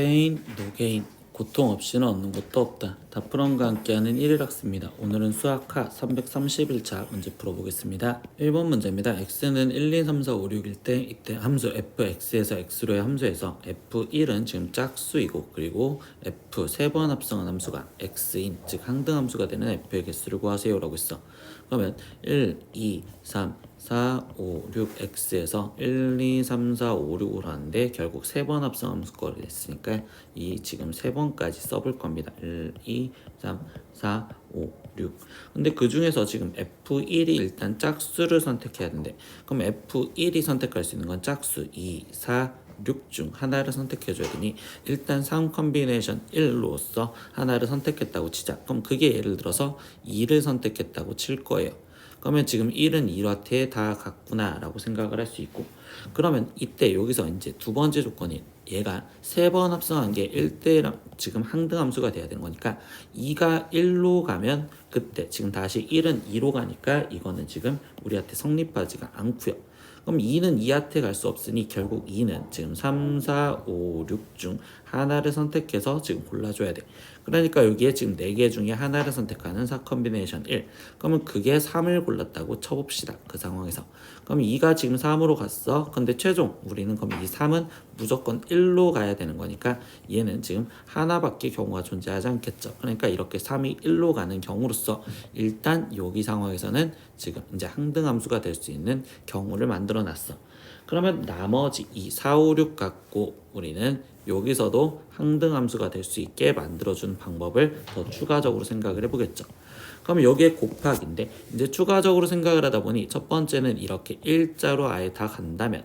페인, 노게인, 고통 없이는 얻는 것도 없다. 다프런과 함께하는 1일 학습니다. 오늘은 수학하 331차 문제 풀어보겠습니다. 1번 문제입니다. x는 1, 2, 3, 4, 5, 6일 때 이때 함수 fx에서 x로의 함수에서 f1은 지금 짝수이고 그리고 f 세 번 합성한 함수가 x인 즉 항등 함수가 되는 f의 개수를 구하세요 라고 했어. 그러면 1, 2, 3, 4, 5, 6, x에서 1, 2, 3, 4, 5, 6으로 하는데 결국 세 번 합성 함수 거를 했으니까 이 지금 세 번까지 써볼 겁니다. 1, 2, 3, 4, 5, 6. 근데 그 중에서 지금 F1이 일단 짝수를 선택해야 되는데 그럼 F1이 선택할 수 있는 건 짝수 2, 4, 6 중 하나를 선택해 줘야 되니 일단 3 컨비네이션 1로서 하나를 선택했다고 치자. 그럼 그게 예를 들어서 2를 선택했다고 칠 거예요. 그러면 지금 1은 2와트에 다 같구나 라고 생각을 할 수 있고 그러면 이때 여기서 이제 두 번째 조건이 얘가 세 번 합성한 게 1대랑 지금 항등 함수가 돼야 되는 거니까 2가 1로 가면 그때 지금 다시 1은 2로 가니까 이거는 지금 우리한테 성립하지가 않고요. 그럼 2는 2한테 갈 수 없으니 결국 2는 지금 3, 4, 5, 6 중 하나를 선택해서 지금 골라줘야 돼. 그러니까 여기에 지금 4개 중에 하나를 선택하는 4 컨비네이션 1. 그러면 그게 3을 골랐다고 쳐봅시다. 그 상황에서. 그럼 2가 지금 3으로 갔어. 근데 최종 우리는 그럼 이 3은 무조건 1로 가야 되는 거니까 얘는 지금 하나밖에 경우가 존재하지 않겠죠. 그러니까 이렇게 3이 1로 가는 경우로서 일단 여기 상황에서는 지금 이제 항등 함수가 될 수 있는 경우를 만들어 놨어. 그러면 나머지 이 4, 5, 6 갖고 우리는 여기서도 항등 함수가 될 수 있게 만들어준 방법을 더 추가적으로 생각을 해보겠죠. 그럼 여기에 곱하기인데 이제 추가적으로 생각을 하다 보니 첫 번째는 이렇게 일자로 아예 다 간다면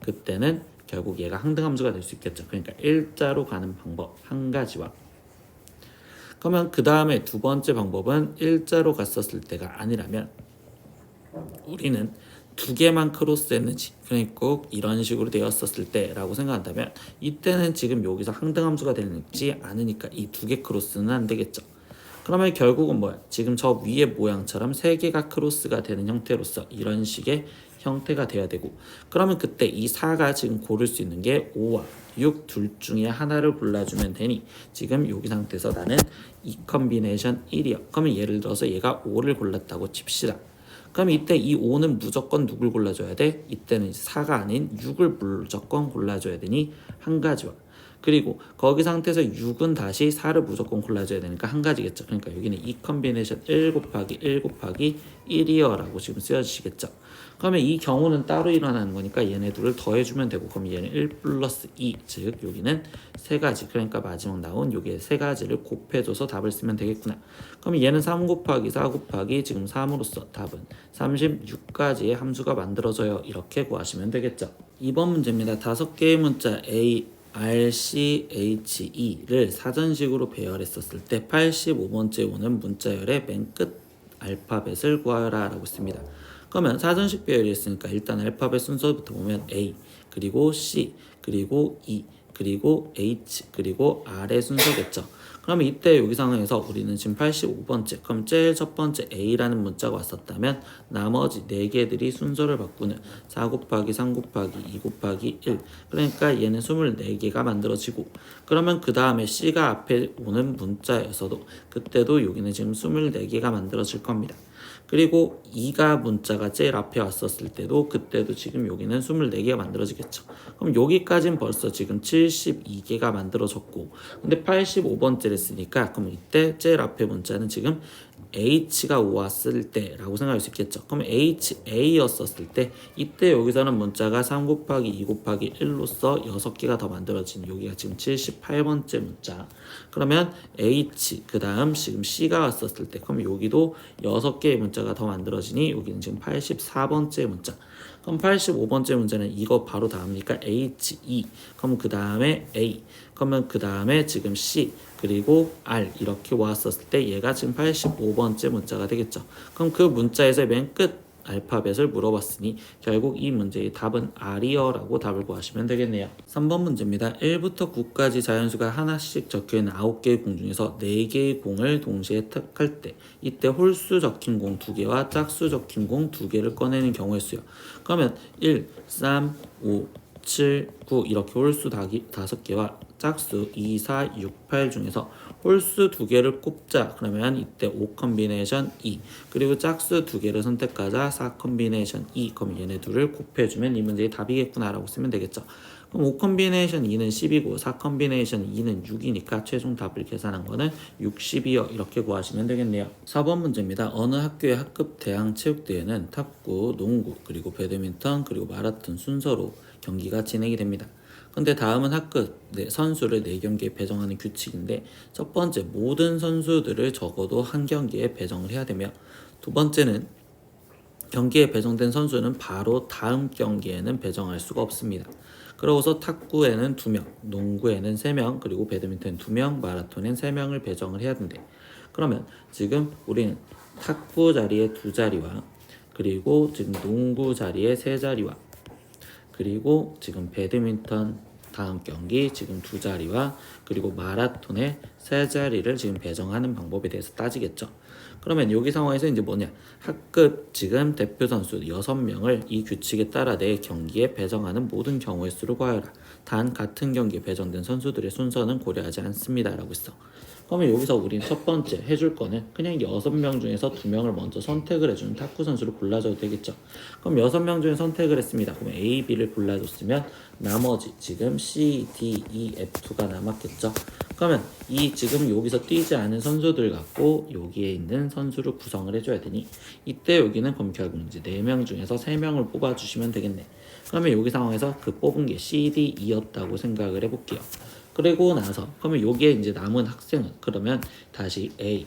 그때는 결국 얘가 항등 함수가 될 수 있겠죠. 그러니까 일자로 가는 방법 한 가지와 그러면 그 다음에 두 번째 방법은 일자로 갔었을 때가 아니라면 우리는 두 개만 크로스했는지 그러니까 꼭 이런 식으로 되었었을 때라고 생각한다면 이때는 지금 여기서 항등 함수가 되는지 않으니까 이 두 개 크로스는 안 되겠죠. 그러면 결국은 뭐야? 지금 저 위의 모양처럼 세 개가 크로스가 되는 형태로서 이런 식의 형태가 돼야 되고 그러면 그때 이 4가 지금 고를 수 있는 게 5와 6 둘 중에 하나를 골라주면 되니 지금 여기 상태에서 나는 이 컨비네이션 1이야. 그러면 예를 들어서 얘가 5를 골랐다고 칩시다. 그럼 이때 이 5는 무조건 누굴 골라줘야 돼? 이때는 4가 아닌 6을 무조건 골라줘야 되니 한 가지와 그리고 거기 상태에서 6은 다시 4를 무조건 골라줘야 되니까 한 가지겠죠. 그러니까 여기는 이 컨비네이션 1 곱하기 1 곱하기 1이어라고 지금 쓰여주시겠죠. 그러면 이 경우는 따로 일어나는 거니까 얘네 둘을 더해주면 되고 그럼 얘는 1 플러스 2, 즉 여기는 세 가지 그러니까 마지막 나온 여기에 세 가지를 곱해줘서 답을 쓰면 되겠구나. 그럼 얘는 3 곱하기 4 곱하기 지금 3으로서 답은 36가지의 함수가 만들어져요. 이렇게 구하시면 되겠죠. 2번 문제입니다. 다섯 개의 문자 A R, C, H, E를 사전식으로 배열했었을 때 85번째 오는 문자열의 맨 끝 알파벳을 구하여라 라고 했습니다. 그러면 사전식 배열이 있으니까 일단 알파벳 순서부터 보면 A 그리고 C 그리고 E 그리고 H 그리고 R의 순서겠죠. 그러면 이때 여기 상황에서 우리는 지금 85번째 그럼 제일 첫 번째 A라는 문자가 왔었다면 나머지 4개들이 순서를 바꾸는 4 곱하기 3 곱하기 2 곱하기 1 그러니까 얘는 24개가 만들어지고 그러면 그 다음에 C가 앞에 오는 문자에서도 그때도 여기는 지금 24개가 만들어질 겁니다. 그리고 2가 문자가 제일 앞에 왔었을 때도 그때도 지금 여기는 24개가 만들어지겠죠. 그럼 여기까지는 벌써 지금 72개가 만들어졌고 근데 85번째를 쓰니까 그럼 이때 제일 앞에 문자는 지금 H가 왔을 때라고 생각할 수 있겠죠. 그럼 HA였었을 때 이때 여기서는 문자가 3 곱하기 2 곱하기 1로서 6개가 더 만들어진 여기가 지금 78번째 문자. 그러면 H 그 다음 지금 C가 왔었을 때 그럼 여기도 6개의 문자가 더 만들어지니 여기는 지금 84번째 문자. 그럼 85번째 문제는 이거 바로 다음이니까 H, E. 그럼 그 다음에 A. 그러면 그 다음에 지금 C 그리고 R 이렇게 왔었을 때 얘가 지금 85번째 문자가 되겠죠. 그럼 그 문자에서 맨 끝 알파벳을 물어봤으니 결국 이 문제의 답은 R이어라고 답을 구하시면 되겠네요. 3번 문제입니다. 1부터 9까지 자연수가 하나씩 적혀있는 9개의 공 중에서 4개의 공을 동시에 탁할 때 이때 홀수 적힌 공 2개와 짝수 적힌 공 2개를 꺼내는 경우의 수요. 그러면 1, 3, 5, 7, 9 이렇게 홀수 다기, 5개와 짝수 2, 4, 6, 8 중에서 홀수 두 개를 꼽자. 그러면 이때 5 컨비네이션 2 그리고 짝수 두 개를 선택하자 4 컨비네이션 2 그럼 얘네 둘을 곱해주면 이 문제의 답이겠구나라고 쓰면 되겠죠. 그럼 5 컨비네이션 2는 10이고 4 컨비네이션 2는 6이니까 최종 답을 계산한 거는 60이요. 이렇게 구하시면 되겠네요. 4번 문제입니다. 어느 학교의 학급 대항 체육대회는 탁구, 농구, 그리고 배드민턴, 그리고 마라톤 순서로 경기가 진행이 됩니다. 근데 다음은 학급 네, 선수를 4경기에 배정하는 규칙인데 첫 번째 모든 선수들을 적어도 한 경기에 배정을 해야 되며 두 번째는 경기에 배정된 선수는 바로 다음 경기에는 배정할 수가 없습니다. 그러고서 탁구에는 2명, 농구에는 3명, 그리고 배드민턴 2명, 마라톤엔 3명을 배정을 해야 된대. 그러면 지금 우리는 탁구 자리에 두 자리와 그리고 지금 농구 자리에 세 자리와 그리고 지금 배드민턴 다음 경기 지금 두 자리와 그리고 마라톤의 세 자리를 지금 배정하는 방법에 대해서 따지겠죠. 그러면 여기 상황에서 이제 뭐냐 학급 지금 대표 선수 6명을 이 규칙에 따라 내 경기에 배정하는 모든 경우의 수를 구하여라. 단 같은 경기에 배정된 선수들의 순서는 고려하지 않습니다 라고 했어. 그러면 여기서 우리는 첫 번째 해줄 거는 그냥 여섯 명 중에서 두 명을 먼저 선택을 해주는 탁구 선수를 골라줘도 되겠죠. 그럼 여섯 명 중에 선택을 했습니다. 그러면 A, B를 골라줬으면 나머지 지금 C, D, E, F2가 남았겠죠. 그러면 이 지금 여기서 뛰지 않은 선수들 갖고 여기에 있는 선수를 구성을 해줘야 되니 이때 여기는 결국 이제 네명 중에서 세 명을 뽑아주시면 되겠네. 그러면 여기 상황에서 그 뽑은 게 C, D, E였다고 생각을 해볼게요. 그리고 나서 그러면 여기에 이제 남은 학생은 그러면 다시 A,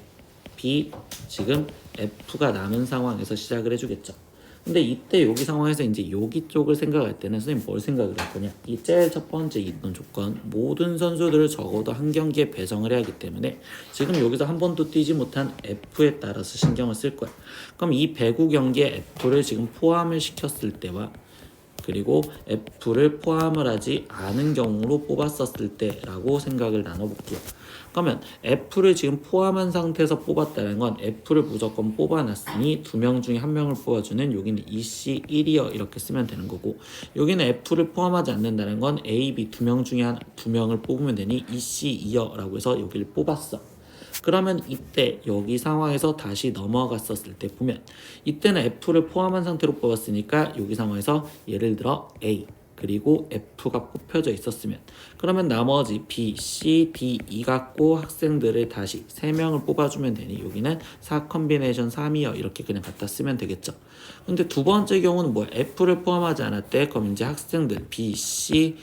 B, 지금 F가 남은 상황에서 시작을 해주겠죠. 근데 이때 여기 상황에서 이제 여기 쪽을 생각할 때는 선생님 뭘 생각을 할 거냐? 이 제일 첫 번째 있던 조건 모든 선수들을 적어도 한 경기에 배정을 해야 하기 때문에 지금 여기서 한 번도 뛰지 못한 F에 따라서 신경을 쓸 거야. 그럼 이 배구 경기에 F를 지금 포함을 시켰을 때와 그리고 F를 포함을 하지 않은 경우로 뽑았었을 때라고 생각을 나눠볼게요. 그러면 F를 지금 포함한 상태에서 뽑았다는 건 F를 무조건 뽑아놨으니 두 명 중에 한 명을 뽑아주는 여기는 EC 1이요 이렇게 쓰면 되는 거고 여기는 F를 포함하지 않는다는 건 A, B 두 명 중에 한 두 명을 뽑으면 되니 EC 2요라고 해서 여기를 뽑았어. 그러면 이때 여기 상황에서 다시 넘어갔었을 때 보면 이때는 F를 포함한 상태로 뽑았으니까 여기 상황에서 예를 들어 A 그리고 F가 뽑혀져 있었으면 그러면 나머지 B, C, D, E 갖고 학생들을 다시 3명을 뽑아주면 되니 여기는 4 컨비네이션 3이요 이렇게 그냥 갖다 쓰면 되겠죠. 근데 두 번째 경우는 뭐 F를 포함하지 않았대 그럼 이제 학생들 B, C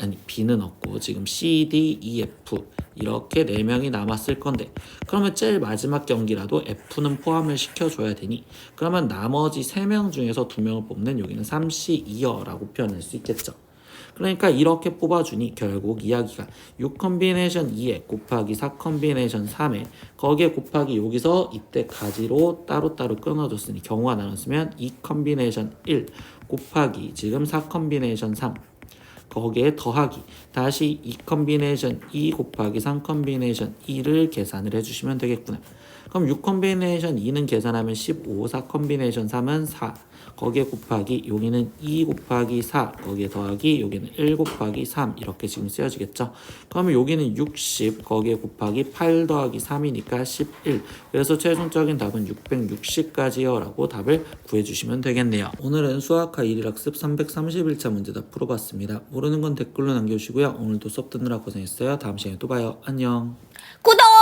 아니 B는 없고 지금 C, D, E, F 이렇게 네 명이 남았을 건데 그러면 제일 마지막 경기라도 F는 포함을 시켜줘야 되니 그러면 나머지 세명 중에서 두 명을 뽑는 여기는 3C, 2여라고 표현할 수 있겠죠. 그러니까 이렇게 뽑아주니 결국 이야기가 6 컨비네이션 2에 곱하기 4 컨비네이션 3에 거기에 곱하기 여기서 이때 가지로 따로따로 끊어줬으니 경우가 나눴으면 2 컨비네이션 1 곱하기 지금 4 컨비네이션 3 거기에 더하기. 다시 2 컨비네이션 2 곱하기 3 컨비네이션 2를 계산을 해주시면 되겠구나. 그럼 6 컨비네이션 2는 계산하면 15, 4 컨비네이션 3은 4. 거기에 곱하기 여기는 2 곱하기 4 거기에 더하기 여기는 1 곱하기 3 이렇게 지금 쓰여지겠죠? 그러면 여기는 60 거기에 곱하기 8 더하기 3이니까 11 그래서 최종적인 답은 660까지요 라고 답을 구해주시면 되겠네요. 오늘은 수학과 1일 학습 331차 문제 다 풀어봤습니다 모르는 건 댓글로 남겨주시고요. 오늘도 수업 듣느라 고생했어요. 다음 시간에 또 봐요. 안녕. 구독!